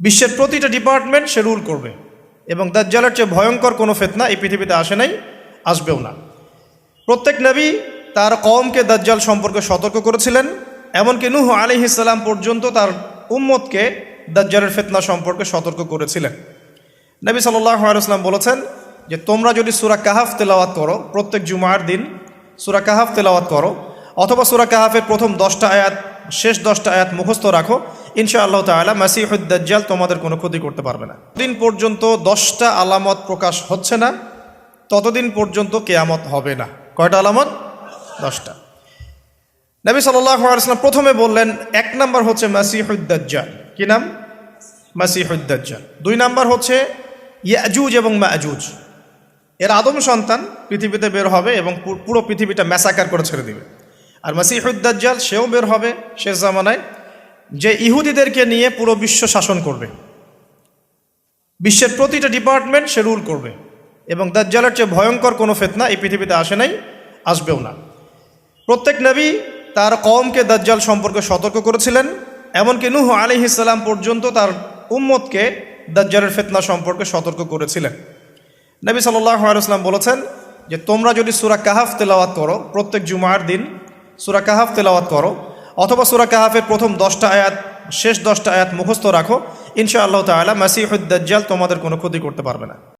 বিশ্বের প্রতিটা ডিপার্টমেন্ট সে রুল করবে। এবং দাজ্জালের চেয়ে ভয়ঙ্কর কোনো ফেতনা এই পৃথিবীতে আসে নাই, আসবেও না। প্রত্যেক নবী তার কওমকে দাজ্জাল সম্পর্কে সতর্ক করেছিলেন, এমনকি নুহ আলিহিসাল্লাম পর্যন্ত তার উম্মতকে দাজ্জালের ফেতনা সম্পর্কে সতর্ক করেছিলেন। নবী সাল্লাম বলেছেন যে, তোমরা যদি সুরা কাহাফ তেলাওয়াত করো প্রত্যেক জুমার দিন, সুরা কাহাফ তেলাওয়াত করো, অথবা সুরা কাহাফের প্রথম দশটা আয়াত শেষ দশটা আয়াত মুখস্থ রাখো। ইনশা আল্লাহ তালা মাসিহুদ্দাজ্জাল তোমাদের কোনো ক্ষতি করতে পারবে না। দিন পর্যন্ত দশটা আলামত প্রকাশ হচ্ছে না, ততদিন পর্যন্ত কেয়ামত হবে না। কয়টা আলামত? দশটা। নবী সাল্লাম প্রথমে বললেন, এক নাম্বার হচ্ছে মাসিহুদ্দাজ্জাল কি নাম? মাসিহুদ্দাজ্জাল দুই নাম্বার হচ্ছে ইয়াজুজ এবং মাজুজ। এর আদম সন্তান পৃথিবীতে বের হবে এবং পুরো পৃথিবীটা ম্যাসাকার করে ছেড়ে দিবে। আর মাসিহুদ্দাজ্জাল সেও বের হবে শেষ জামানায়, যে ইহুদিদেরকে নিয়ে পুরো বিশ্ব শাসন করবে। বিশ্বের প্রতিটা ডিপার্টমেন্ট সে রুল করবে। এবং দাজ্জালের চেয়ে ভয়ঙ্কর কোনো ফেতনা এই পৃথিবীতে আসে নাই, আসবেও না। প্রত্যেক নবী তার কওমকে দাজ্জাল সম্পর্কে সতর্ক করেছিলেন, এমনকি নুহ আলিহিসাল্লাম পর্যন্ত তার উম্মতকে দাজ্জালের ফেতনা সম্পর্কে সতর্ক করেছিলেন। নবী সাল্লাম বলেছেন যে, তোমরা যদি সুরা কাহাফ তেলাওয়াত করো, প্রত্যেক জুমার দিন সুরা কাহাফ তেলাওয়াত করো, অথবা সুরা কাহাফের প্রথম দশটা আয়াত, শেষ দশটা আয়াত মুখস্থ রাখো। ইনশা আল্লাহ তালা মাসিহুদ্দাজ্জাল তোমাদের কোনো ক্ষতি করতে পারবে না।